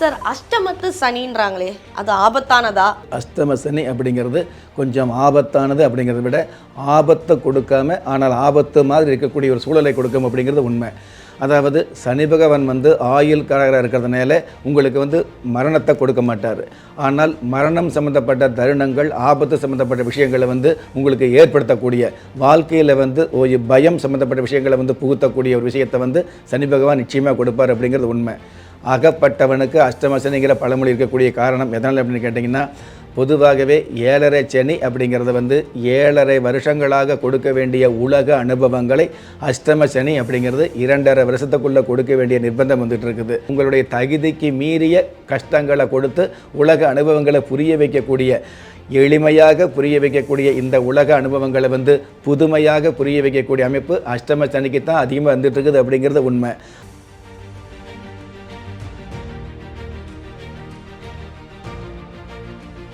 Sir அஷ்டமத்து சனின்றாங்களே அது ஆபத்தானதா? அஷ்டம சனி அப்படிங்கிறது கொஞ்சம் ஆபத்தானது அப்படிங்கிறத விட ஆபத்தை கொடுக்காம ஆனால் ஆபத்து மாதிரி இருக்கக்கூடிய ஒரு சூழலை கொடுக்கும் அப்படிங்கிறது உண்மை. அதாவது சனி பகவான் வந்து ஆயுள் காரகராக இருக்கிறதுனால உங்களுக்கு வந்து மரணத்தை கொடுக்க மாட்டார். ஆனால் மரணம் சம்மந்தப்பட்ட தருணங்கள் ஆபத்து சம்மந்தப்பட்ட விஷயங்களை வந்து உங்களுக்கு ஏற்படுத்தக்கூடிய வாழ்க்கையில் வந்து ஒரு பயம் சம்மந்தப்பட்ட விஷயங்களை வந்து புகுத்தக்கூடிய ஒரு விஷயத்தை வந்து சனி பகவான் நிச்சயமாக கொடுப்பார் அப்படிங்கிறது உண்மை. அகப்பட்டவனுக்கு அஷ்டமசனிங்கிற பழமொழி இருக்கக்கூடிய காரணம் எதனால் அப்படின்னு கேட்டிங்கன்னா பொதுவாகவே ஏழரை சனி அப்படிங்கிறத வந்து ஏழரை வருஷங்களாக கொடுக்க வேண்டிய உலக அனுபவங்களை அஷ்டம சனி அப்படிங்கிறது இரண்டரை வருஷத்துக்குள்ளே கொடுக்க வேண்டிய நிர்பந்தம் வந்துட்டு இருக்குது. உங்களுடைய தகுதிக்கு மீறிய கஷ்டங்களை கொடுத்து உலக அனுபவங்களை புரிய வைக்கக்கூடிய எளிமையாக புரிய வைக்கக்கூடிய இந்த உலக அனுபவங்களை வந்து புதுமையாக புரிய வைக்கக்கூடிய அமைப்பு அஷ்டம சனிக்கு தான் அதிகமாக வந்துட்டு இருக்குது அப்படிங்கிறது உண்மை.